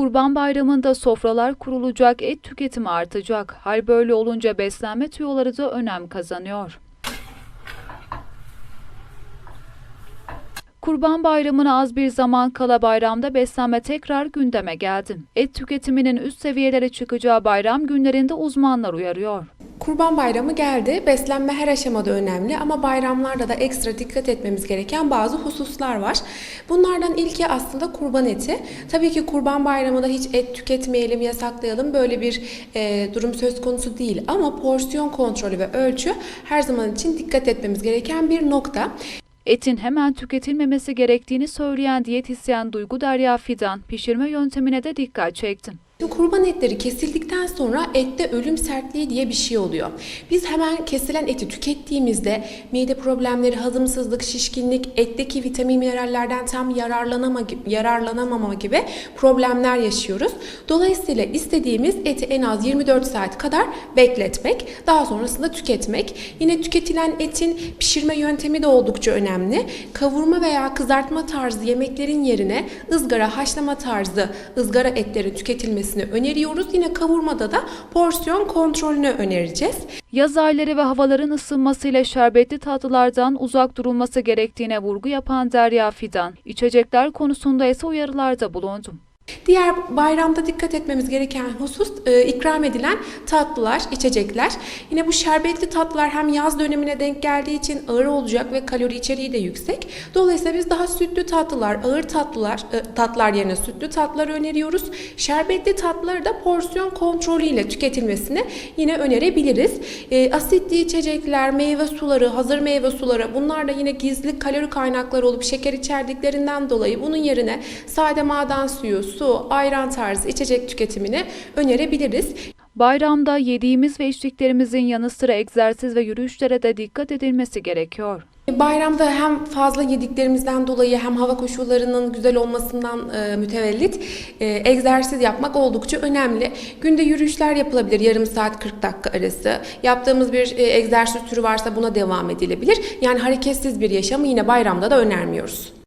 Kurban Bayramı'nda sofralar kurulacak, et tüketimi artacak. Hal böyle olunca beslenme tüyoları da önem kazanıyor. Kurban Bayramı'na az bir zaman kala bayramda beslenme tekrar gündeme geldi. Et tüketiminin üst seviyelere çıkacağı bayram günlerinde uzmanlar uyarıyor. Kurban Bayramı geldi. Beslenme her aşamada önemli ama bayramlarda da ekstra dikkat etmemiz gereken bazı hususlar var. Bunlardan ilki aslında kurban eti. Tabii ki Kurban Bayramı'nda hiç et tüketmeyelim, yasaklayalım böyle bir e, durum söz konusu değil. Ama porsiyon kontrolü ve ölçü her zaman için dikkat etmemiz gereken bir nokta. Etin hemen tüketilmemesi gerektiğini söyleyen diyetisyen Duygu Derya Fidan, pişirme yöntemine de dikkat çekti. Kurban etleri kesildikten sonra ette ölüm sertliği diye bir şey oluyor. Biz hemen kesilen eti tükettiğimizde mide problemleri, hazımsızlık, şişkinlik, etteki vitamin minerallerden tam yararlanama, yararlanamama gibi problemler yaşıyoruz. Dolayısıyla istediğimiz eti en az 24 saat kadar bekletmek, daha sonrasında tüketmek. Yine tüketilen etin pişirme yöntemi de oldukça önemli. Kavurma veya kızartma tarzı yemeklerin yerine ızgara, haşlama tarzı ızgara etlerin tüketilmesini öneriyoruz. Yine kavurmada da porsiyon kontrolünü önereceğiz. Yaz ayları ve havaların ısınmasıyla şerbetli tatlılardan uzak durulması gerektiğine vurgu yapan Derya Fidan, içecekler konusunda ise uyarılarda bulundu. Diğer bayramda dikkat etmemiz gereken husus e, ikram edilen tatlılar, içecekler. Yine bu şerbetli tatlılar hem yaz dönemine denk geldiği için ağır olacak ve kalori içeriği de yüksek. Dolayısıyla biz daha sütlü tatlılar, ağır tatlılar, e, tatlar yerine sütlü tatlılar öneriyoruz. Şerbetli tatlıları da porsiyon kontrolüyle tüketilmesini yine önerebiliriz. E, asitli içecekler, meyve suları, hazır meyve suları bunlar da yine gizli kalori kaynakları olup şeker içerdiklerinden dolayı bunun yerine sade maden suyu, su, ayran tarzı içecek tüketimini önerebiliriz. Bayramda yediğimiz ve içtiklerimizin yanı sıra egzersiz ve yürüyüşlere de dikkat edilmesi gerekiyor. Bayramda hem fazla yediklerimizden dolayı hem hava koşullarının güzel olmasından e, mütevellit e, egzersiz yapmak oldukça önemli. Günde yürüyüşler yapılabilir yarım saat 40 dakika arası. Yaptığımız bir e, egzersiz türü varsa buna devam edilebilir. Yani hareketsiz bir yaşamı yine bayramda da önermiyoruz.